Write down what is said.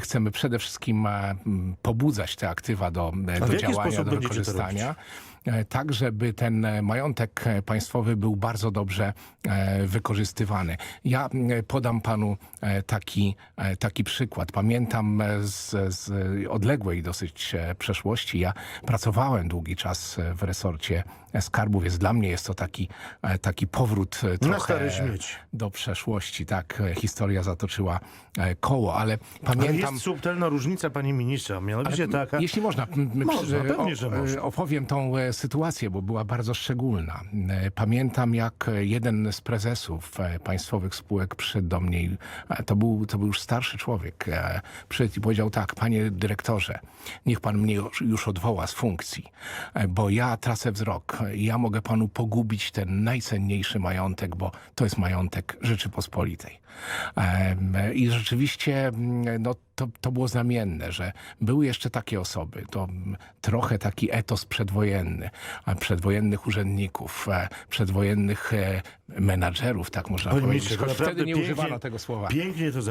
Chcemy przede wszystkim e, pobudzać te aktywa do, e, do działania, do wykorzystania. E, Tak, żeby ten e, majątek e, państwowy był bardzo dobrze wykorzystywany. Ja podam panu taki, taki przykład. Pamiętam z, z odległej dosyć przeszłości. Ja pracowałem długi czas w resorcie skarbów, więc dla mnie jest to taki, taki powrót trochę do przeszłości. Tak, historia zatoczyła koło, ale Ale pamiętam... jest subtelna różnica, panie ministrze, mianowicie taka... Jeśli można, Można, pewnie, że można. opowiem tą sytuację, bo była bardzo szczególna. E, Pamiętam, jak jeden z prezesów e, państwowych spółek przyszedł do mnie, to był, to był już starszy człowiek, e, przyszedł i powiedział tak, panie dyrektorze, niech pan mnie już, odwoła z funkcji, bo ja tracę wzrok, ja mogę panu pogubić ten najcenniejszy majątek, bo to jest majątek Rzeczypospolitej. I rzeczywiście no, to, to było znamienne, że były jeszcze takie osoby, to trochę taki etos przedwojenny, przedwojennych urzędników, e, przedwojennych e, menadżerów, tak można Panie powiedzieć, choć wtedy nie pięknie- używano tego słowa. Pięknie to